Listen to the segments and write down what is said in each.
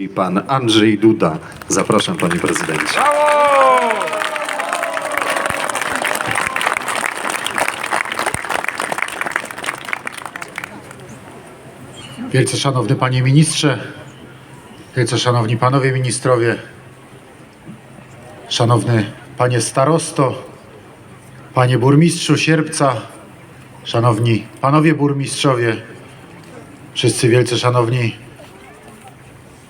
i pan Andrzej Duda. Zapraszam panie prezydencie. Wielce Szanowny Panie Ministrze, Wielce Szanowni Panowie Ministrowie, Szanowny Panie Starosto, Panie Burmistrzu Sierpca, Szanowni Panowie Burmistrzowie, wszyscy wielce szanowni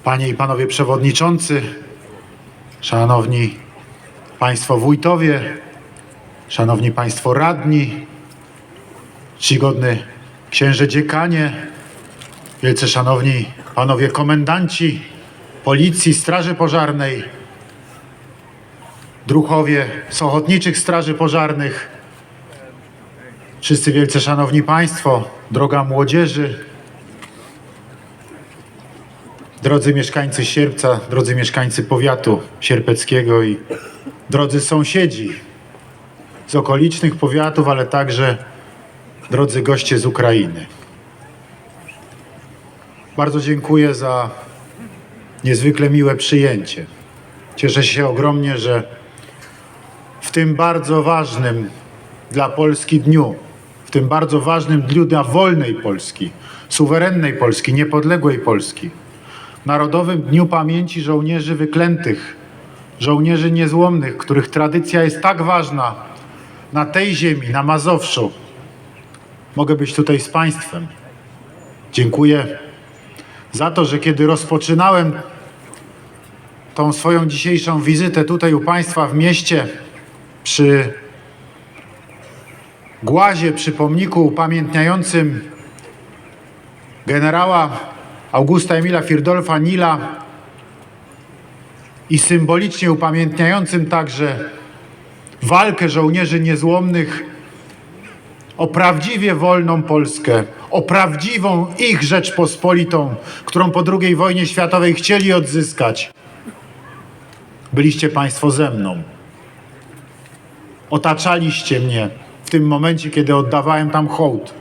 Panie i Panowie Przewodniczący, Szanowni Państwo Wójtowie, Szanowni Państwo Radni, czcigodny Księże Dziekanie, Wielce szanowni panowie komendanci Policji, Straży Pożarnej, druhowie z Ochotniczych Straży Pożarnych, wszyscy wielce szanowni państwo, droga młodzieży, drodzy mieszkańcy Sierpca, drodzy mieszkańcy powiatu sierpeckiego i drodzy sąsiedzi z okolicznych powiatów, ale także drodzy goście z Ukrainy. Bardzo dziękuję za niezwykle miłe przyjęcie. Cieszę się ogromnie, że w tym bardzo ważnym dla Polski dniu, w tym bardzo ważnym dniu dla wolnej Polski, suwerennej Polski, niepodległej Polski, Narodowym Dniu Pamięci Żołnierzy Wyklętych, żołnierzy niezłomnych, których tradycja jest tak ważna na tej ziemi, na Mazowszu, mogę być tutaj z Państwem. Dziękuję za to, że kiedy rozpoczynałem tą swoją dzisiejszą wizytę tutaj u Państwa w mieście przy głazie, przy pomniku upamiętniającym generała Augusta Emila Firdolfa Nila i symbolicznie upamiętniającym także walkę żołnierzy niezłomnych o prawdziwie wolną Polskę, o prawdziwą ich Rzeczpospolitą, którą po II wojnie światowej chcieli odzyskać. Byliście Państwo ze mną. Otaczaliście mnie w tym momencie, kiedy oddawałem tam hołd,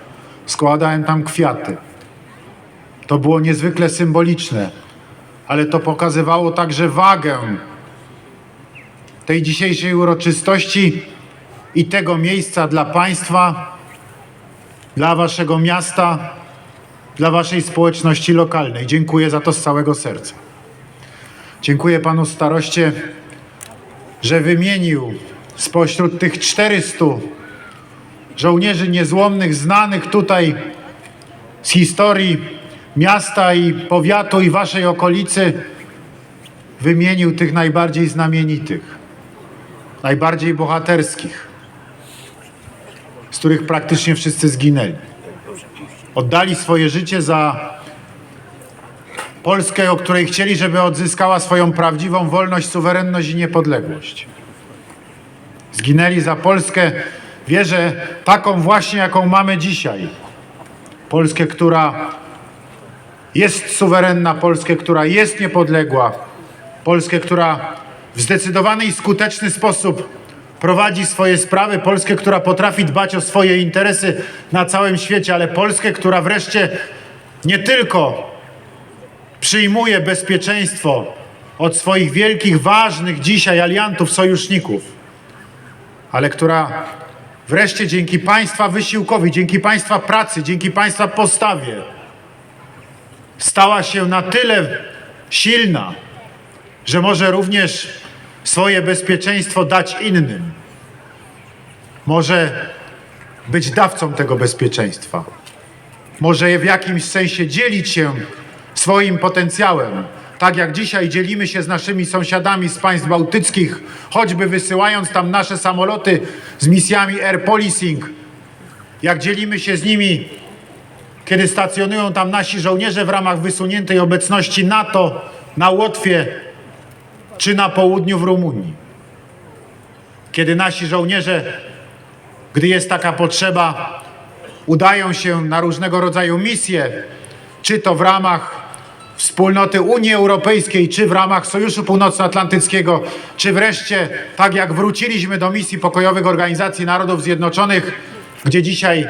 składałem tam kwiaty. To było niezwykle symboliczne, ale to pokazywało także wagę tej dzisiejszej uroczystości i tego miejsca dla Państwa, dla Waszego miasta, dla Waszej społeczności lokalnej. Dziękuję za to z całego serca. Dziękuję Panu Staroście, że wymienił spośród tych 400 żołnierzy niezłomnych, znanych tutaj z historii miasta i powiatu i Waszej okolicy, wymienił tych najbardziej znamienitych, najbardziej bohaterskich z których praktycznie wszyscy zginęli. Oddali swoje życie za Polskę, o której chcieli, żeby odzyskała swoją prawdziwą wolność, suwerenność i niepodległość. Zginęli za Polskę, wierzę, taką właśnie, jaką mamy dzisiaj. Polskę, która jest suwerenna, Polskę, która jest niepodległa, Polskę, która w zdecydowany i skuteczny sposób prowadzi swoje sprawy, Polskę, która potrafi dbać o swoje interesy na całym świecie, ale Polskę, która wreszcie nie tylko przyjmuje bezpieczeństwo od swoich wielkich, ważnych dzisiaj aliantów, sojuszników, ale która wreszcie dzięki Państwa wysiłkowi, dzięki Państwa pracy, dzięki Państwa postawie stała się na tyle silna, że może również swoje bezpieczeństwo dać innym. Może być dawcą tego bezpieczeństwa. Może w jakimś sensie dzielić się swoim potencjałem. Tak jak dzisiaj dzielimy się z naszymi sąsiadami z państw bałtyckich, choćby wysyłając tam nasze samoloty z misjami air policing, jak dzielimy się z nimi, kiedy stacjonują tam nasi żołnierze w ramach wysuniętej obecności NATO na Łotwie czy na południu w Rumunii. Kiedy nasi żołnierze, gdy jest taka potrzeba, udają się na różnego rodzaju misje, czy to w ramach wspólnoty Unii Europejskiej, czy w ramach Sojuszu Północnoatlantyckiego, czy wreszcie tak jak wróciliśmy do misji pokojowych Organizacji Narodów Zjednoczonych, gdzie dzisiaj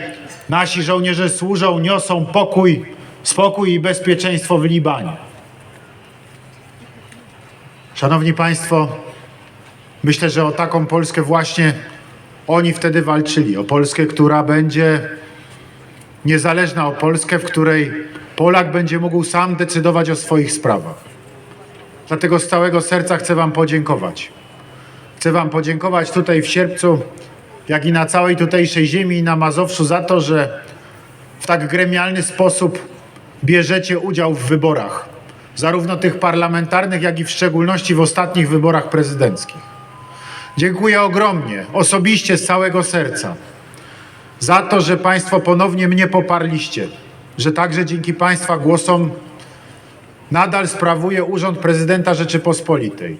nasi żołnierze służą, niosą pokój, spokój i bezpieczeństwo w Libanie. Szanowni Państwo, myślę, że o taką Polskę właśnie oni wtedy walczyli. O Polskę, która będzie niezależna, o Polskę, w której Polak będzie mógł sam decydować o swoich sprawach. Dlatego z całego serca chcę Wam podziękować. Chcę Wam podziękować tutaj w sierpcu, jak i na całej tutejszej ziemi i na Mazowszu za to, że w tak gremialny sposób bierzecie udział w wyborach, zarówno tych parlamentarnych, jak i w szczególności w ostatnich wyborach prezydenckich. Dziękuję ogromnie, osobiście z całego serca, za to, że Państwo ponownie mnie poparliście, że także dzięki Państwa głosom nadal sprawuję urząd prezydenta Rzeczypospolitej.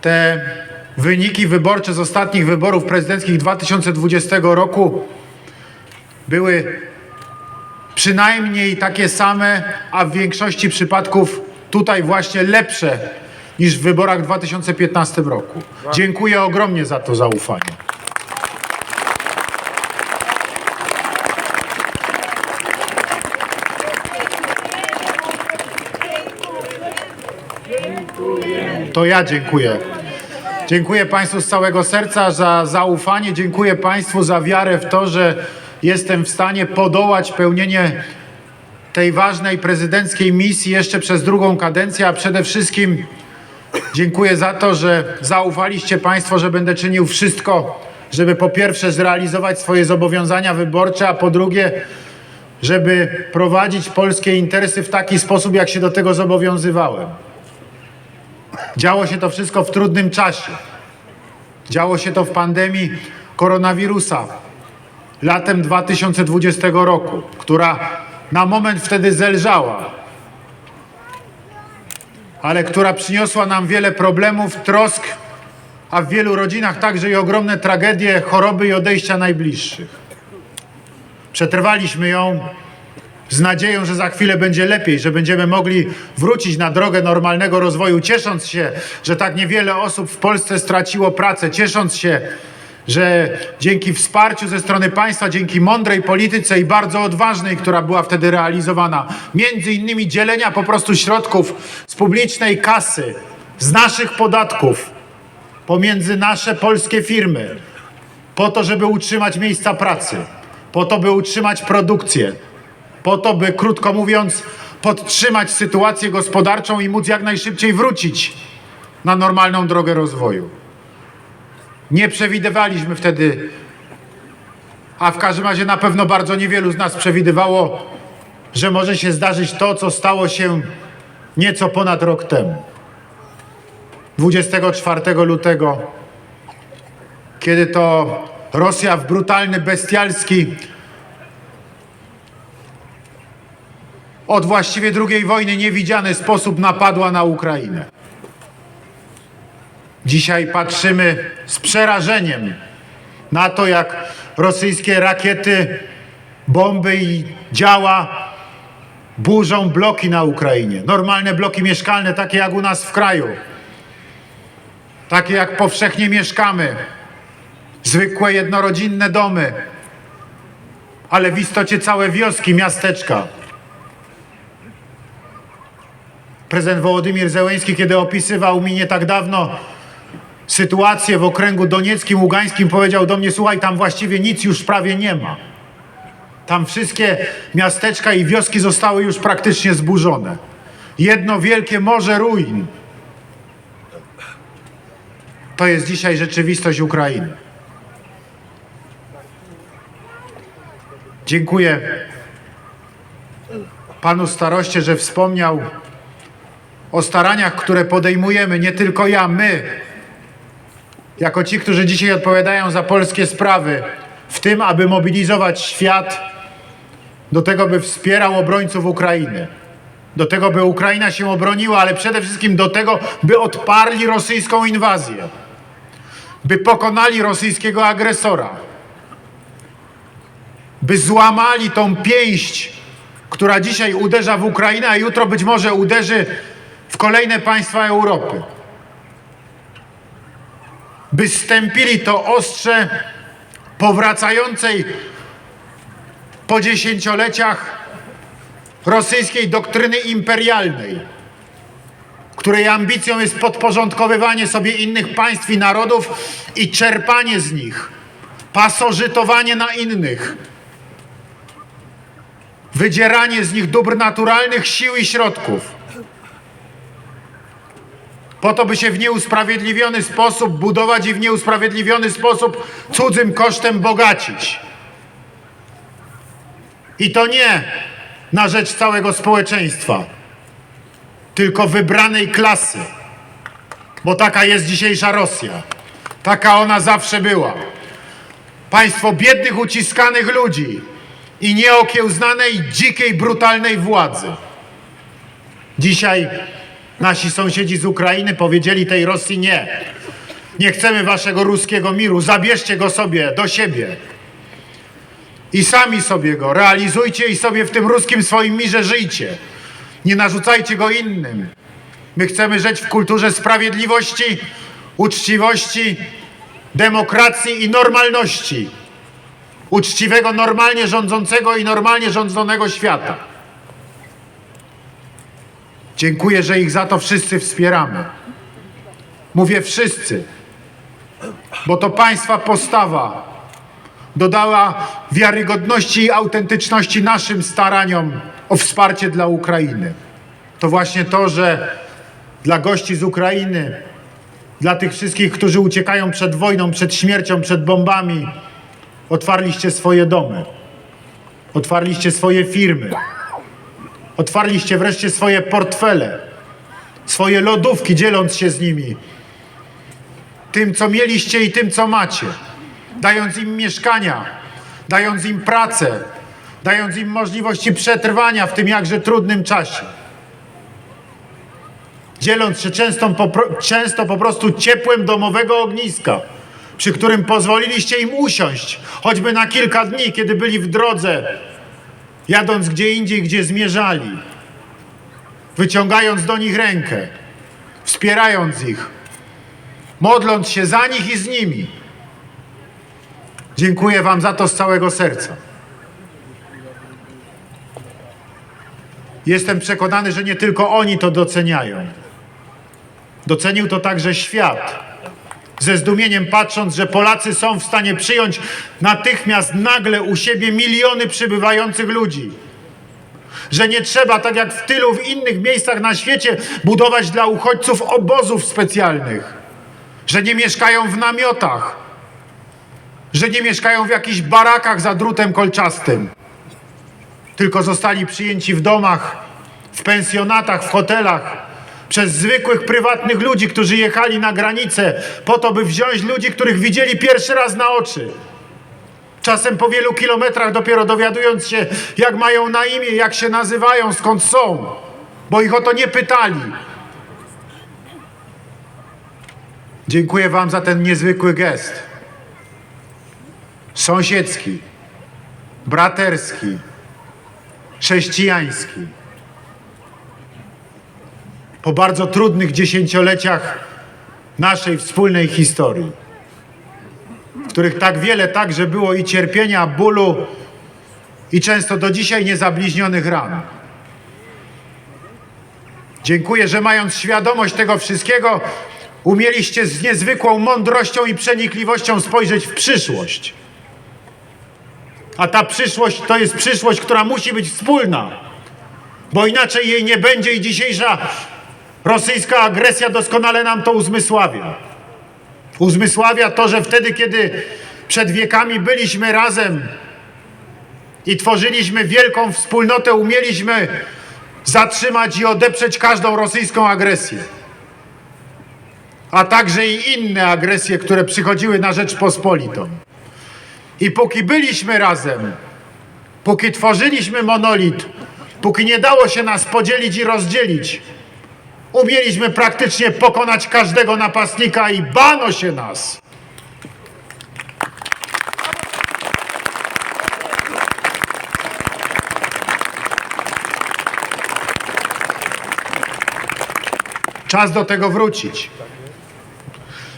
Te wyniki wyborcze z ostatnich wyborów prezydenckich 2020 roku były przynajmniej takie same, a w większości przypadków tutaj właśnie lepsze niż w wyborach w 2015 roku. Dziękuję ogromnie za to zaufanie. To ja dziękuję. Dziękuję Państwu z całego serca za zaufanie. Dziękuję Państwu za wiarę w to, że jestem w stanie podołać pełnienie tej ważnej prezydenckiej misji jeszcze przez drugą kadencję, a przede wszystkim dziękuję za to, że zaufaliście Państwo, że będę czynił wszystko, żeby po pierwsze zrealizować swoje zobowiązania wyborcze, a po drugie, żeby prowadzić polskie interesy w taki sposób, jak się do tego zobowiązywałem. Działo się to wszystko w trudnym czasie. Działo się to w pandemii koronawirusa latem 2020 roku, która na moment wtedy zelżała, ale która przyniosła nam wiele problemów, trosk, a w wielu rodzinach także i ogromne tragedie, choroby i odejścia najbliższych. Przetrwaliśmy ją z nadzieją, że za chwilę będzie lepiej, że będziemy mogli wrócić na drogę normalnego rozwoju, ciesząc się, że tak niewiele osób w Polsce straciło pracę, ciesząc się, że dzięki wsparciu ze strony państwa, dzięki mądrej polityce i bardzo odważnej, która była wtedy realizowana, między innymi dzielenia po prostu środków z publicznej kasy, z naszych podatków, pomiędzy nasze polskie firmy, po to, żeby utrzymać miejsca pracy, po to, by utrzymać produkcję, po to, by krótko mówiąc, podtrzymać sytuację gospodarczą i móc jak najszybciej wrócić na normalną drogę rozwoju. Nie przewidywaliśmy wtedy, a w każdym razie na pewno bardzo niewielu z nas przewidywało, że może się zdarzyć to, co stało się nieco ponad rok temu. 24 lutego, kiedy to Rosja w brutalny, bestialski od właściwie II wojny niewidziany sposób napadła na Ukrainę. Dzisiaj patrzymy z przerażeniem na to, jak rosyjskie rakiety, bomby i działa burzą bloki na Ukrainie. Normalne bloki mieszkalne, takie jak u nas w kraju. Takie jak powszechnie mieszkamy. Zwykłe jednorodzinne domy. Ale w istocie całe wioski, miasteczka. Prezydent Wołodymir Zełenski, kiedy opisywał mi nie tak dawno sytuację w okręgu donieckim, ługańskim, powiedział do mnie, słuchaj, tam właściwie nic już prawie nie ma. Tam wszystkie miasteczka i wioski zostały już praktycznie zburzone. Jedno wielkie morze ruin. To jest dzisiaj rzeczywistość Ukrainy. Dziękuję panu staroście, że wspomniał o staraniach, które podejmujemy, nie tylko ja, my, jako ci, którzy dzisiaj odpowiadają za polskie sprawy, w tym, aby mobilizować świat do tego, by wspierał obrońców Ukrainy. Do tego, by Ukraina się obroniła, ale przede wszystkim do tego, by odparli rosyjską inwazję. By pokonali rosyjskiego agresora. By złamali tą pięść, która dzisiaj uderza w Ukrainę, a jutro być może uderzy w kolejne państwa Europy. By stępili to ostrze powracającej po dziesięcioleciach rosyjskiej doktryny imperialnej, której ambicją jest podporządkowywanie sobie innych państw i narodów i czerpanie z nich, pasożytowanie na innych, wydzieranie z nich dóbr naturalnych, sił i środków. Po to, by się w nieusprawiedliwiony sposób budować i w nieusprawiedliwiony sposób cudzym kosztem bogacić. I to nie na rzecz całego społeczeństwa, tylko wybranej klasy. Bo taka jest dzisiejsza Rosja. Taka ona zawsze była. Państwo biednych, uciskanych ludzi i nieokiełznanej, dzikiej, brutalnej władzy. Dzisiaj nasi sąsiedzi z Ukrainy powiedzieli tej Rosji nie. Nie chcemy waszego ruskiego miru, zabierzcie go sobie do siebie. I sami sobie go realizujcie i sobie w tym ruskim swoim mirze żyjcie. Nie narzucajcie go innym. My chcemy żyć w kulturze sprawiedliwości, uczciwości, demokracji i normalności. Uczciwego, normalnie rządzącego i normalnie rządzonego świata. Dziękuję, że ich za to wszyscy wspieramy. Mówię wszyscy, bo to państwa postawa dodała wiarygodności i autentyczności naszym staraniom o wsparcie dla Ukrainy. To właśnie to, że dla gości z Ukrainy, dla tych wszystkich, którzy uciekają przed wojną, przed śmiercią, przed bombami, otwarliście swoje domy, otwarliście swoje firmy, otwarliście wreszcie swoje portfele, swoje lodówki, dzieląc się z nimi tym, co mieliście i tym, co macie, dając im mieszkania, dając im pracę, dając im możliwości przetrwania w tym jakże trudnym czasie. Dzieląc się często po, często po prostu ciepłem domowego ogniska, przy którym pozwoliliście im usiąść, choćby na kilka dni, kiedy byli w drodze, jadąc gdzie indziej, gdzie zmierzali, wyciągając do nich rękę, wspierając ich, modląc się za nich i z nimi. Dziękuję Wam za to z całego serca. Jestem przekonany, że nie tylko oni to doceniają. Docenił to także świat. Ze zdumieniem patrząc, że Polacy są w stanie przyjąć natychmiast nagle u siebie miliony przybywających ludzi. Że nie trzeba, tak jak w tylu w innych miejscach na świecie, budować dla uchodźców obozów specjalnych. Że nie mieszkają w namiotach. Że nie mieszkają w jakichś barakach za drutem kolczastym. Tylko zostali przyjęci w domach, w pensjonatach, w hotelach przez zwykłych, prywatnych ludzi, którzy jechali na granicę po to, by wziąć ludzi, których widzieli pierwszy raz na oczy. Czasem po wielu kilometrach dopiero dowiadując się, jak mają na imię, jak się nazywają, skąd są, bo ich o to nie pytali. Dziękuję Wam za ten niezwykły gest. Sąsiedzki, braterski, chrześcijański. Po bardzo trudnych dziesięcioleciach naszej wspólnej historii, w których tak wiele także było i cierpienia, bólu, i często do dzisiaj niezabliźnionych ran. Dziękuję, że mając świadomość tego wszystkiego, umieliście z niezwykłą mądrością i przenikliwością spojrzeć w przyszłość. A ta przyszłość to jest przyszłość, która musi być wspólna, bo inaczej jej nie będzie i dzisiejsza rosyjska agresja doskonale nam to uzmysławia. Uzmysławia to, że wtedy, kiedy przed wiekami byliśmy razem i tworzyliśmy wielką wspólnotę, umieliśmy zatrzymać i odeprzeć każdą rosyjską agresję. A także i inne agresje, które przychodziły na Rzeczpospolitą. I póki byliśmy razem, póki tworzyliśmy monolit, póki nie dało się nas podzielić i rozdzielić, umieliśmy praktycznie pokonać każdego napastnika i bano się nas. Czas do tego wrócić.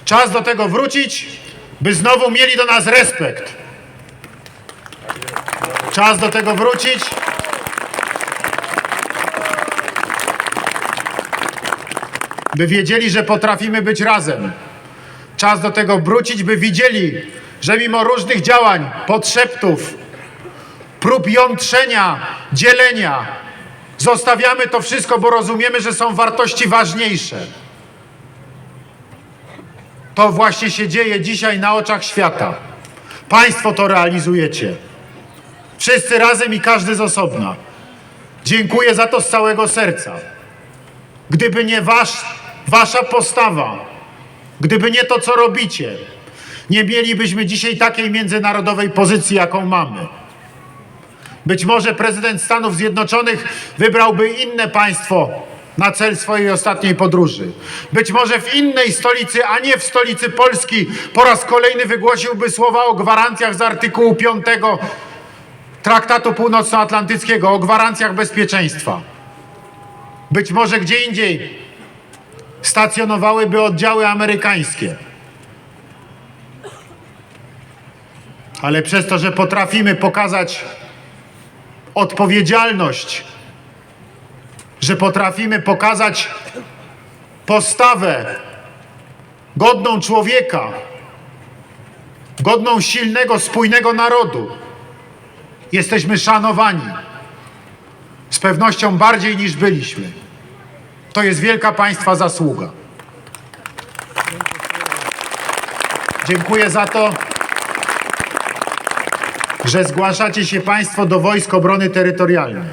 Czas do tego wrócić, by znowu mieli do nas respekt. Czas do tego wrócić. By wiedzieli, że potrafimy być razem. Czas do tego wrócić, by widzieli, że mimo różnych działań, podszeptów, prób jątrzenia, dzielenia, zostawiamy to wszystko, bo rozumiemy, że są wartości ważniejsze. To właśnie się dzieje dzisiaj na oczach świata. Państwo to realizujecie. Wszyscy razem i każdy z osobna. Dziękuję za to z całego serca. Gdyby nie wasz, wasza postawa, gdyby nie to, co robicie, nie mielibyśmy dzisiaj takiej międzynarodowej pozycji, jaką mamy. Być może prezydent Stanów Zjednoczonych wybrałby inne państwo na cel swojej ostatniej podróży. Być może w innej stolicy, a nie w stolicy Polski, po raz kolejny wygłosiłby słowa o gwarancjach z artykułu 5 Traktatu Północnoatlantyckiego, o gwarancjach bezpieczeństwa. Być może gdzie indziej stacjonowałyby oddziały amerykańskie. Ale przez to, że potrafimy pokazać odpowiedzialność, że potrafimy pokazać postawę godną człowieka, godną silnego, spójnego narodu. Jesteśmy szanowani. Z pewnością bardziej niż byliśmy. To jest wielka państwa zasługa. Dziękuję za to, że zgłaszacie się Państwo do Wojsk Obrony Terytorialnej.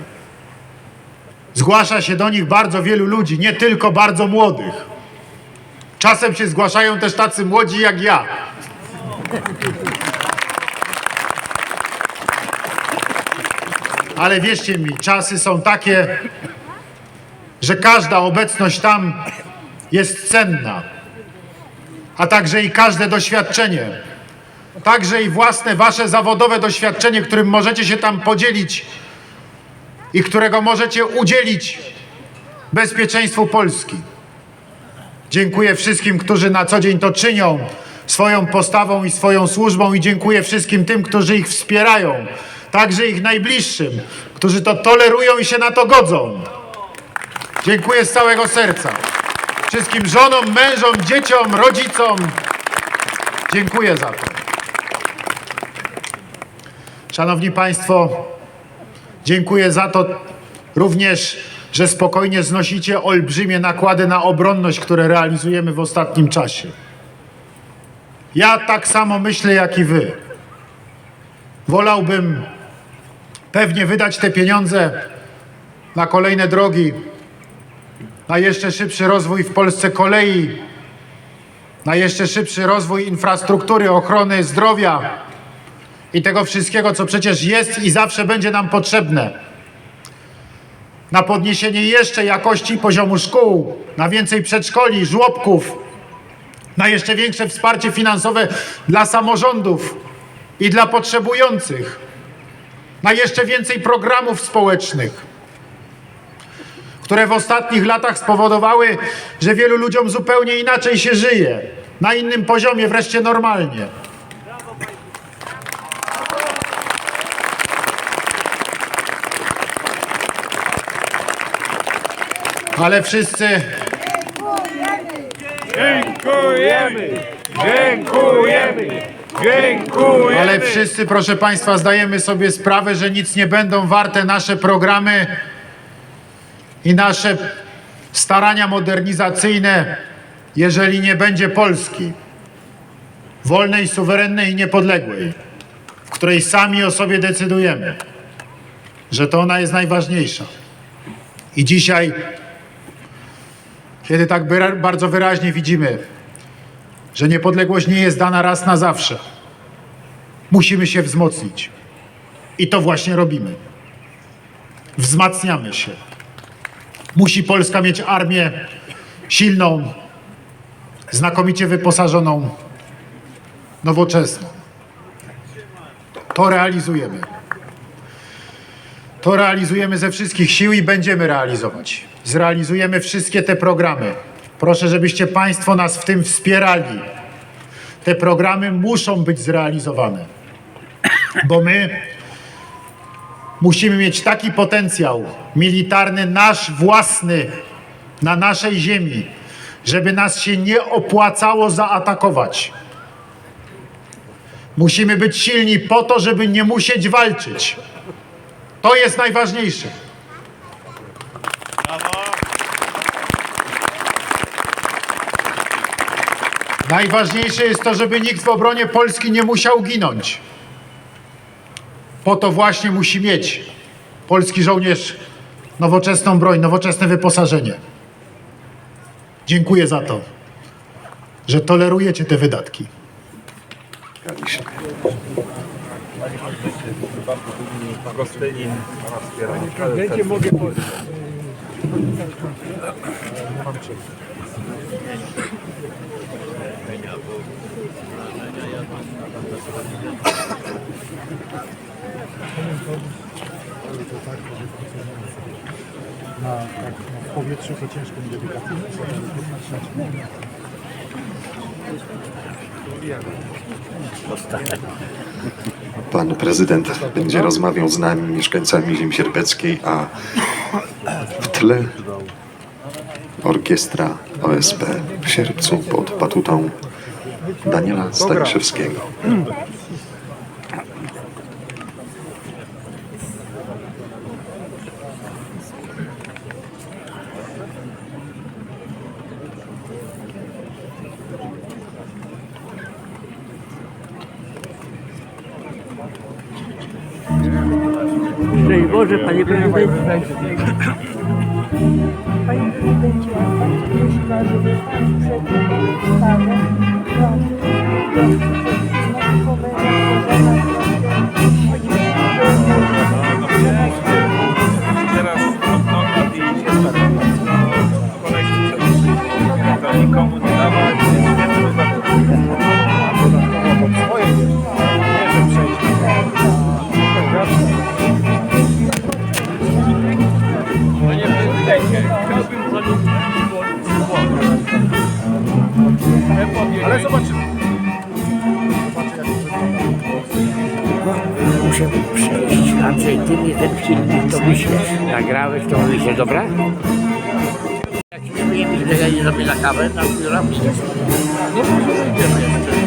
Zgłasza się do nich bardzo wielu ludzi, nie tylko bardzo młodych. Czasem się zgłaszają też tacy młodzi jak ja. Ale wierzcie mi, czasy są takie, że każda obecność tam jest cenna, a także i każde doświadczenie, także i własne wasze zawodowe doświadczenie, którym możecie się tam podzielić i którego możecie udzielić bezpieczeństwu Polski. Dziękuję wszystkim, którzy na co dzień to czynią swoją postawą i swoją służbą i dziękuję wszystkim tym, którzy ich wspierają, także ich najbliższym, którzy to tolerują i się na to godzą. Dziękuję z całego serca. Wszystkim żonom, mężom, dzieciom, rodzicom. Dziękuję za to. Szanowni Państwo, dziękuję za to również, że spokojnie znosicie olbrzymie nakłady na obronność, które realizujemy w ostatnim czasie. Ja tak samo myślę jak i Wy. Wolałbym pewnie wydać te pieniądze na kolejne drogi, na jeszcze szybszy rozwój w Polsce kolei, na jeszcze szybszy rozwój infrastruktury, ochrony zdrowia i tego wszystkiego, co przecież jest i zawsze będzie nam potrzebne. Na podniesienie jeszcze jakości poziomu szkół, na więcej przedszkoli, żłobków, na jeszcze większe wsparcie finansowe dla samorządów i dla potrzebujących, na jeszcze więcej programów społecznych które w ostatnich latach spowodowały, że wielu ludziom zupełnie inaczej się żyje, na innym poziomie, wreszcie normalnie. Ale wszyscy, Dziękujemy! Dziękujemy! Dziękujemy! ale wszyscy, proszę Państwa, zdajemy sobie sprawę, że nic nie będą warte nasze programy i nasze starania modernizacyjne, jeżeli nie będzie Polski wolnej, suwerennej i niepodległej, w której sami o sobie decydujemy, że to ona jest najważniejsza. I dzisiaj, kiedy tak bardzo wyraźnie widzimy, że niepodległość nie jest dana raz na zawsze, musimy się wzmocnić. I to właśnie robimy. Wzmacniamy się. Musi Polska mieć armię silną, znakomicie wyposażoną, nowoczesną. To realizujemy. To realizujemy ze wszystkich sił i będziemy realizować. Zrealizujemy wszystkie te programy. Proszę, żebyście Państwo nas w tym wspierali. Te programy muszą być zrealizowane, bo my musimy mieć taki potencjał militarny, nasz własny, na naszej ziemi, żeby nas się nie opłacało zaatakować. Musimy być silni po to, żeby nie musieć walczyć. To jest najważniejsze. Najważniejsze jest to, żeby nikt w obronie Polski nie musiał ginąć. Po to właśnie musi mieć polski żołnierz nowoczesną broń, nowoczesne wyposażenie. Dziękuję za to, że tolerujecie te wydatki. Mogę W powietrzu to ciężko mi delikatnie. Pan prezydent będzie rozmawiał z nami, mieszkańcami Ziem Sierpeckiej, a w tle orkiestra OSP w Sierpcu pod batutą Daniela Staniszewskiego. Szczęść Boże, panie prezydencie. Panie prezydencie, ja bardzo prosiła, żeby pan przedstawił Thank you. Ale zobaczymy. Muszę przejść. Andrzej, ty mnie ten filmik to wyślesz. Nagrałeś, to wyślesz, dobra? Jak nie wiem, ile ja nie zrobię na kawę, na biura, przecież nie wiem, jeszcze.